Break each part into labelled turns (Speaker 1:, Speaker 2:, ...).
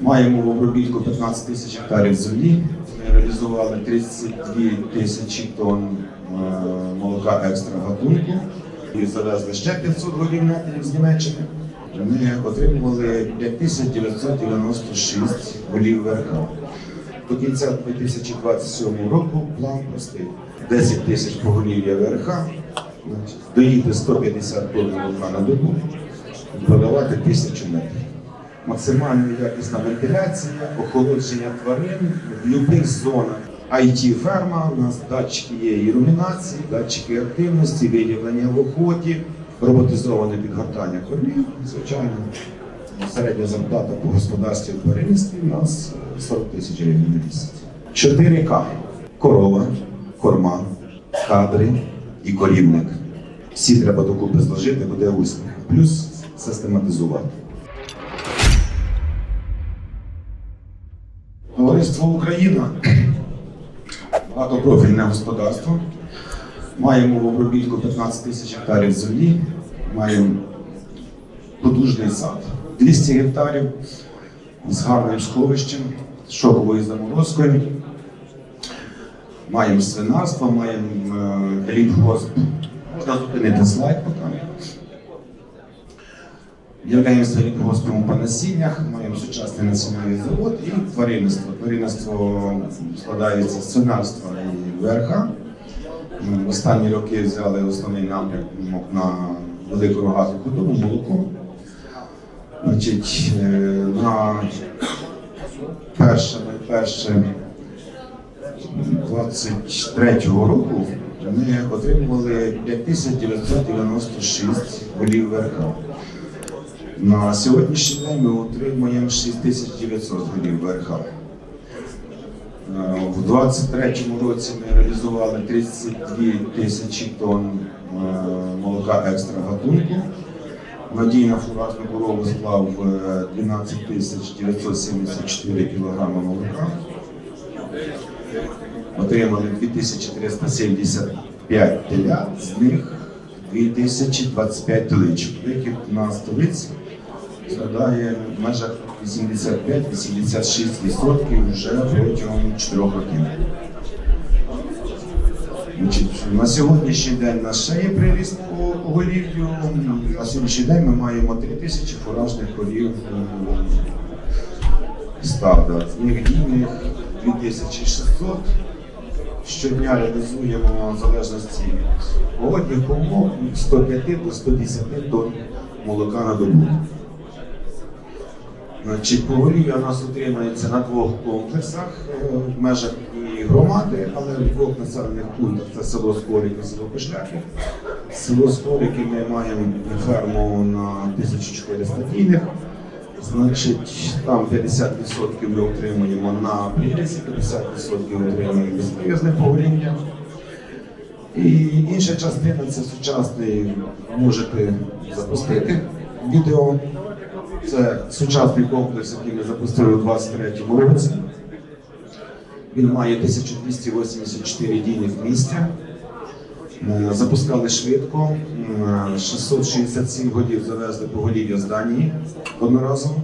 Speaker 1: Маємо в обробітку 15 тисяч гектарів землі. Ми реалізували 32 тисячі тонн е, молока екстра гатунку. І завезли ще 500 голів нетерів з Німеччини. Ми отримували 5996 голів ВРХ. До кінця 2027 року план простий. 10 тисяч поголів'я ВРХ, доїти 150 тонн молока на добу продавати тисячу метрів. Максимально якісна вентиляція, охолодження тварин в будь-яких зонах. it ферма у нас датчики є ілюмінації, датчики активності, виявлення в охоті, роботизоване підгортання кормів, звичайно. Середня зарплата по господарстві в тваринництві у нас 40 тисяч гривень на місяць. 4К. Корова, корма, кадри і корівник. Всі треба докупи зложити, буде успіх. Плюс систематизувати. Товариство Україна багатопрофільне господарство. Маємо в обробітку 15 тисяч гектарів землі, маємо потужний сад. 200 гектарів з гарним сховищем, з шоковою заморозкою. Маємо свинарство, маємо е, ліпхозп. Можна зупинити слайд поки. Являємося ліпгоспом по насіннях, маємо сучасний національний завод і тваринництво. Тваринництво складається з свинарства і. Ми В останні роки взяли основний напрямок на велику рогату худобу, молоко. Значить, е, на перше, перше 23-го року ми отримували 5996 голів ВРХ. На сьогоднішній день ми отримуємо 6900 голів ВРХ. Е, В 23-му році ми реалізували 32 тисячі тонн е, молока екстра гатунку. Надійна фуражну корову склав е, 12 тисяч 974 кілограми молока. Отримали 2375 телят, з них 2025 теличок. Викид на столиці складає в межах 85-86% вже протягом 4 років. На сьогоднішній день у нас ще є приріст по поголів'ю. На сьогоднішній день ми маємо 3 тисячі фуражних корів стада. З них дійних 2600. Щодня реалізуємо в залежності від погодних умов від 105 до 110 тонн молока на добу. Значить, поголів'я у нас утримується на двох комплексах е, в межах і громади, але в двох населених пунктах це село Скорик і село Пошляки. Село Скорики ми маємо ферму на 1400 дійних. Значить, там 50% ми отримуємо на прирізі, 50% отримуємо безпривізне поголів'я. І інша частина це сучасний, можете запустити відео. Це сучасний комплекс, який ми запустили у 2023 році. Він має 1284 дійних місця. Е, Запускали швидко. Е, 667 голів завезли поголів'я з Данії одноразово.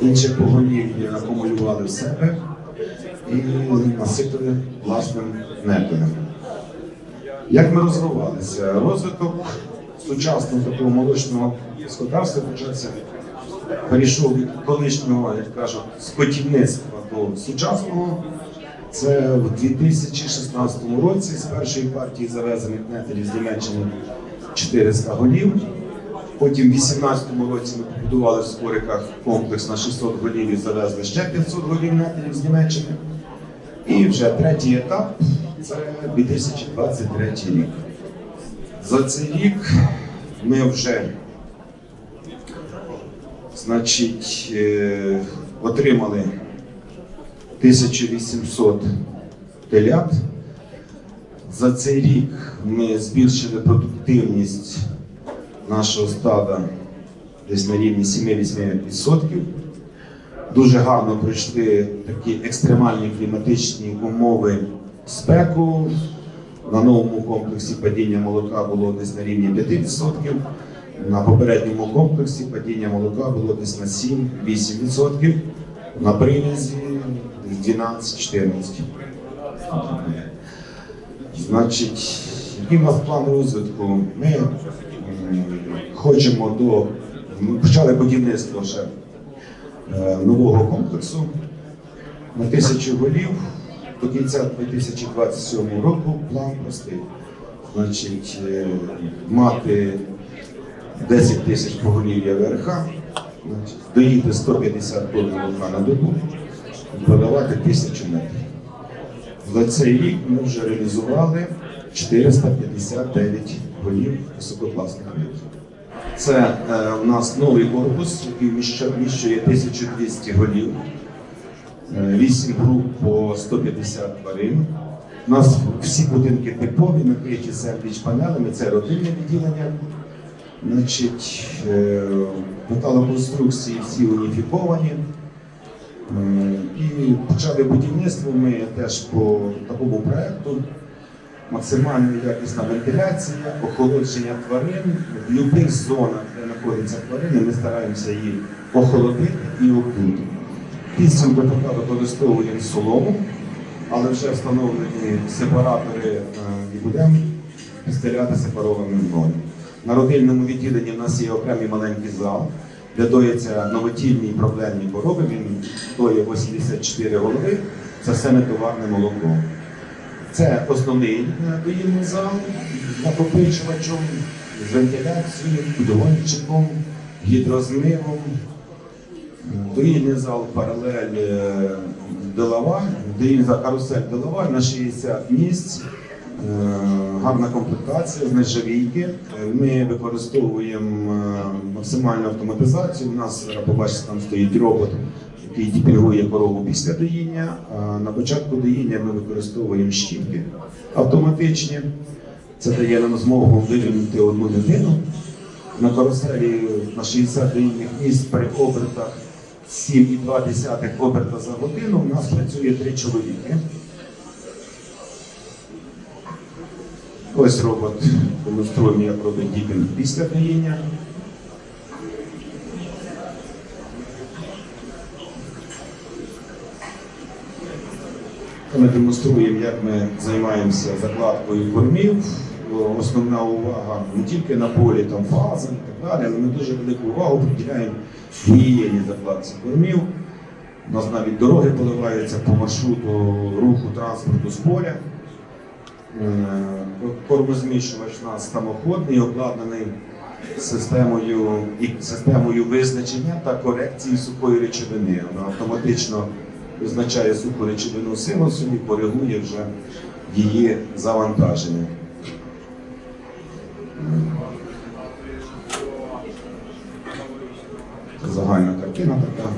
Speaker 1: Інше поголів'я акумулювали в себе і насипали власним нетелем. Як ми розвивалися? Розвиток сучасного такого молочного господарства почався перейшов від колишнього, як кажуть, скотівництва до сучасного. Це в 2016 році з першої партії завезених нетелів з Німеччини 400 голів. Потім в 2018 році ми побудували в Скориках комплекс на 600 голів і завезли ще 500 голів нетелів з Німеччини. І вже третій етап це 2023 рік. За цей рік ми вже значить, е, отримали 1800 телят. За цей рік ми збільшили продуктивність нашого стада десь на рівні 7-8%. Дуже гарно пройшли такі екстремальні кліматичні умови спеку. На новому комплексі падіння молока було десь на рівні 5%. На попередньому комплексі падіння молока було десь на 7-8%. на привязі 12-14. Значить, який у нас план розвитку? Ми хочемо до. Ми почали будівництво ще е, нового комплексу на тисячу голів до кінця 2027 року план простий. Значить, е, мати 10 тисяч поголів'я значить, доїти 150 тонн молока на добу і продавати тисячу метрів. За цей рік ми вже реалізували 459 голів висококласних голів. Це е, у нас новий корпус, який вміщує 1200 голів, е, 8 груп по 150 тварин. У нас всі будинки типові, накриті сендвіч панелями, це родинне відділення. Значить, е, металоконструкції всі уніфіковані. І почали будівництво ми теж по такому проекту. Максимально якісна вентиляція, охолодження тварин. В будь-яких зонах, де знаходяться тварини, ми стараємося їх охолодити і обдути. Підсумку поки використовуємо солому, але вже встановлені сепаратори е, і будемо стріляти сепарованим гною. На родильному відділенні в нас є окремий маленький зал, де доїться новотільні проблемні хвороби. Він доє 84 голови, це все нетоварне молоко. Це основний е, доїльний зал з накопичувачем, з вентиляцією, підгончиком, гідрозмивом. Доїльний зал паралель е, Делаваль, доїльний зал карусель Делаваль на 60 місць. Е, Гарна комплектація з нержавійки. Е, Ми використовуємо е, максимальну автоматизацію. У нас побачите, там стоїть робот, який діпінгує корову після доїння. На початку доїння ми використовуємо щітки автоматичні. Це дає нам змогу вивільнити одну дитину. На каруселі на 60 доїнних місць при обертах 7,2 оберта за годину у нас працює три чоловіки. Ось робот демонструємо, як робить діпінг після доїння. Ми демонструємо, як ми займаємося закладкою кормів. Основна увага не тільки на полі там фази і так далі, але ми дуже велику увагу приділяємо гігієні закладці кормів. У нас навіть дороги поливаються по маршруту руху транспорту з поля. Е, Кормозмішувач у нас самоходний, обладнаний системою, і системою визначення та корекції сухої речовини. Вона автоматично визначає суху речовину силосом і коригує вже її завантаження. Загальна картина така.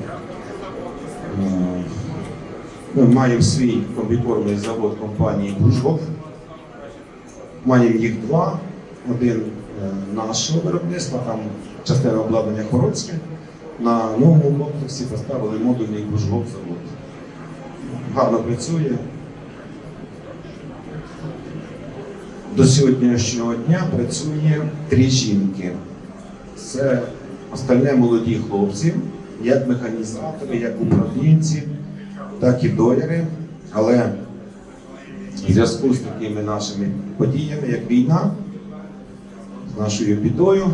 Speaker 1: Е, Ми маємо свій комбікормний завод компанії Бужгов. Маємо їх два. Один е, нашого виробництва, там частина обладнання Хорольське. На новому комплексі поставили модульний Бужгов завод. Гарно працює. До сьогоднішнього дня працює три жінки. Це остальне молоді хлопці, як механізатори, як управлінці, так і доляри. Але в зв'язку з такими нашими подіями, як війна, з нашою бідою,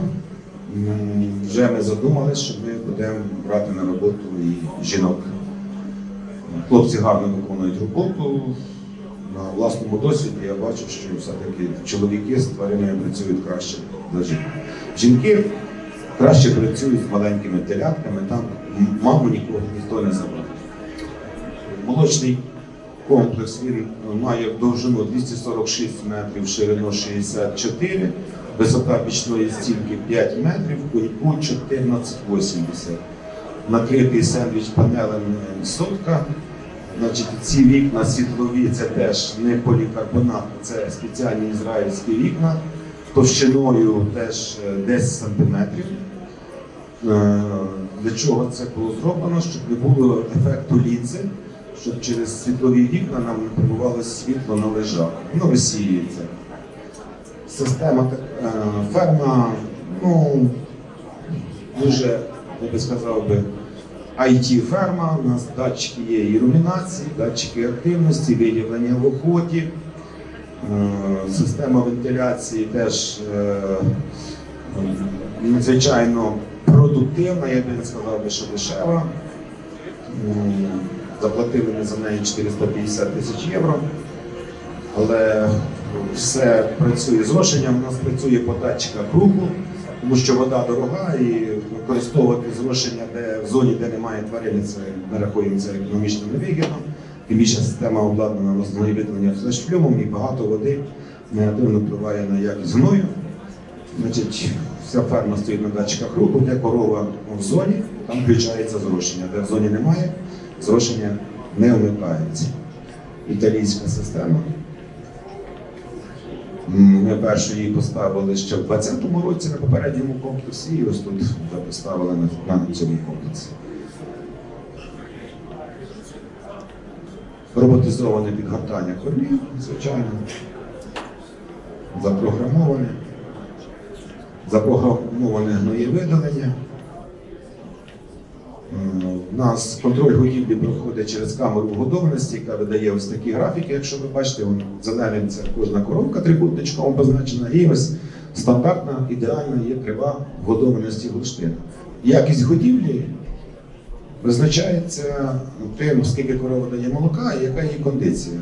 Speaker 1: вже ми задумалися, що ми будемо брати на роботу і жінок. Хлопці гарно виконують роботу. На власному досвіді я бачу, що все-таки чоловіки з тваринами працюють краще за жінок. Жінки краще працюють з маленькими телятками, там маму нікого ніхто не забрав. Молочний комплекс він має довжину 246 метрів, ширину 64, висота пічної стінки 5 метрів, куньку 14,80. Накритий сендвіч панелем е, сотка. Значить, ці вікна світлові це теж не полікарбонат, це спеціальні ізраїльські вікна товщиною теж е, 10 сантиметрів. Е, Для чого це було зроблено? Щоб не було ефекту лінзи, щоб через світлові вікна нам не прибувало світло на лежак. Воно висіюється. Система е, ферма, ну, дуже, я би сказав би, IT-ферма, у нас датчики є ілюмінації, датчики активності, виявлення в охоті, е, система вентиляції теж е, надзвичайно продуктивна, я би не сказав що дешева. Заплатили ми за неї 450 тисяч євро, але все працює з зрошенням, у нас працює по датчиках руху, тому що вода дорога і використовувати зрошення де, в зоні, де немає тварини, це ми рахуємо це економічно невигідно. Тим більше система обладнана розної видалення флешфлюмом і багато води негативно впливає на якість гною. Значить, вся ферма стоїть на датчиках руху, де корова в зоні, там включається зрошення. Де в зоні немає, зрошення не вмикається. Італійська система. Ми першу її поставили ще в 2020 році на попередньому комплексі, і ось тут поставили на, на цьому комплексі. Роботизоване підгортання кормів, звичайно, запрограмоване запрограмоване гноєвидалення. У нас контроль годівлі проходить через камеру годованості, яка видає ось такі графіки. Якщо ви бачите, вон зеленим це кожна коробка трикутничком обозначена, і ось стандартна, ідеальна є крива годованості бурштину. Якість годівлі визначається тим, скільки корова дає молока і яка її кондиція.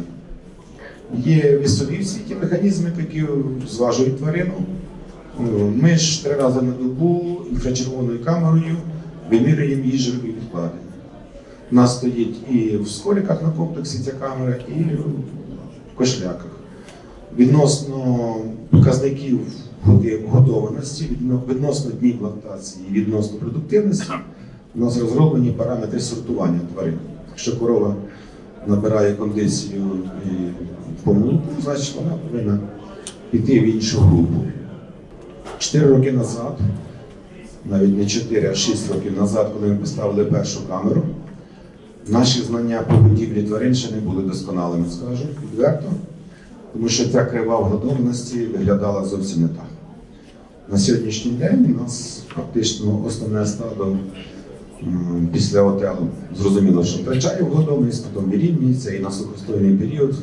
Speaker 1: Є вісові в світі механізми, які зважують тварину. Ми ж три рази на добу інфрачервоною камерою вимірюємо її жирові відкладення. У нас стоїть і в сколіках на комплексі ця камера, і в кошляках. Відносно показників годованості, відносно днів лактації, і відносно продуктивності, у нас розроблені параметри сортування тварин. Якщо корова набирає кондицію і по молоку, значить вона повинна піти в іншу групу. Чотири роки назад, навіть не 4, а 6 років назад, коли ми поставили першу камеру, наші знання по будівлі тварин ще не були досконалими, скажу відверто, тому що ця крива в годованості виглядала зовсім не так. На сьогоднішній день у нас фактично основне стадо після отелу зрозуміло, що втрачає в годовність, потім вирівнюється і на сухостойний період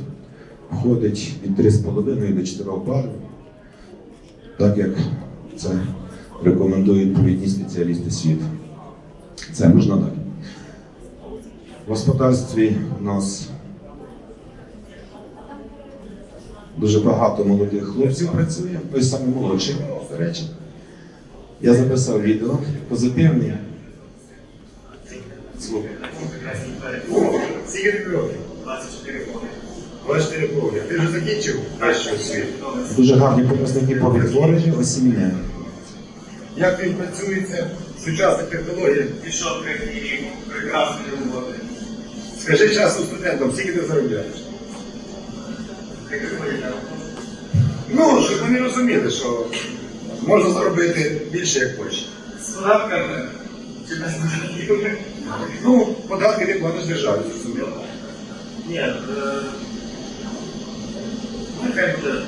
Speaker 1: входить від 3,5 до 4 балів так як це рекомендують провідні спеціалісти світу. Це можна далі. В господарстві у нас дуже багато молодих хлопців працює, ось саме молодший, до речі. Я записав відео позитивний.
Speaker 2: Років? 24 роки. 24 роки. Ти вже закінчив першу освіту?
Speaker 1: Дуже гарні показники по відтворенню осіння.
Speaker 2: Як тобі працюється сучасна технологія?
Speaker 3: Пішов третій рік прекрасної роботи.
Speaker 2: Скажи часом студентам, скільки ти заробляєш? Ну, щоб вони розуміли, що можна заробити більше, як хочеш.
Speaker 3: З податками чи без податків?
Speaker 2: Ну, податки ти платиш державі, зрозуміло.
Speaker 3: Ні, е, нехай буде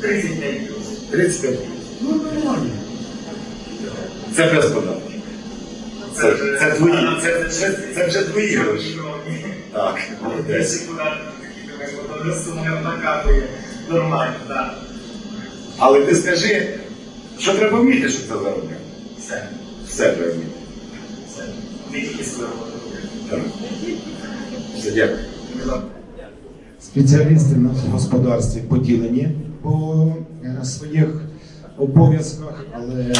Speaker 3: 35 плюс.
Speaker 2: 35 Ну, нормально. Це без податків. Це, це, твої, це, це, це вже твої гроші. Так, молодець.
Speaker 3: куда-то вже накапує. Нормально, так.
Speaker 2: Але ти скажи, що треба вміти, щоб це заробляти?
Speaker 3: Все,
Speaker 2: Все треба вміти.
Speaker 3: все. Не тільки.
Speaker 2: Так. Все, дякую.
Speaker 1: Спеціалісти на господарстві поділені по е, своїх обов'язках, але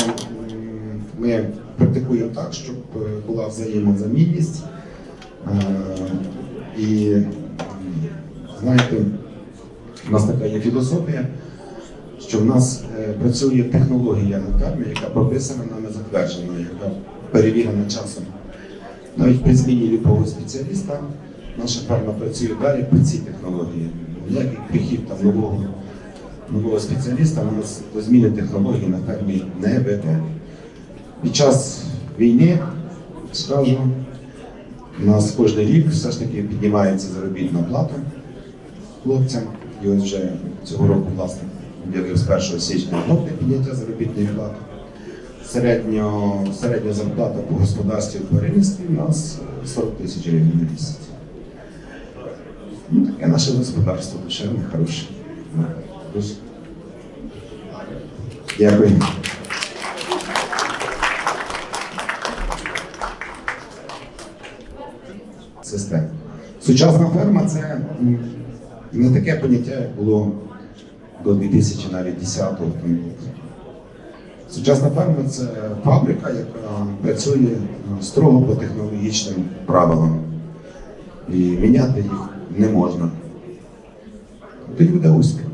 Speaker 1: ми практикуємо так, щоб е, була взаємозамінність. Е, І знаєте, у нас така є філософія, що в нас е, працює технологія на фермі, яка прописана нами затверджена, яка перевірена часом. Навіть при зміні любого спеціаліста наша ферма працює далі по цій технології. Ніякий прихід там нового, нового спеціаліста у нас до зміни технології на фермі не веде. Під час війни, скажу, у нас кожен рік все ж таки піднімається заробітна плата хлопцям. І ось вже цього року, власне, об'явив з 1 січня жовтня підняття заробітної плати. середньо, середня зарплата по господарстві і тваринництві у нас 40 тисяч гривень на місяць. Ну, таке наше господарство, душевне, хороше. Дякую. Система. Сучасна ферма це не таке поняття, як було до 2010 року. Сучасна ферма це фабрика, яка працює е, строго по технологічним правилам. І міняти їх не можна. Тоді буде успіх.